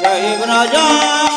সেই ব্রজমালা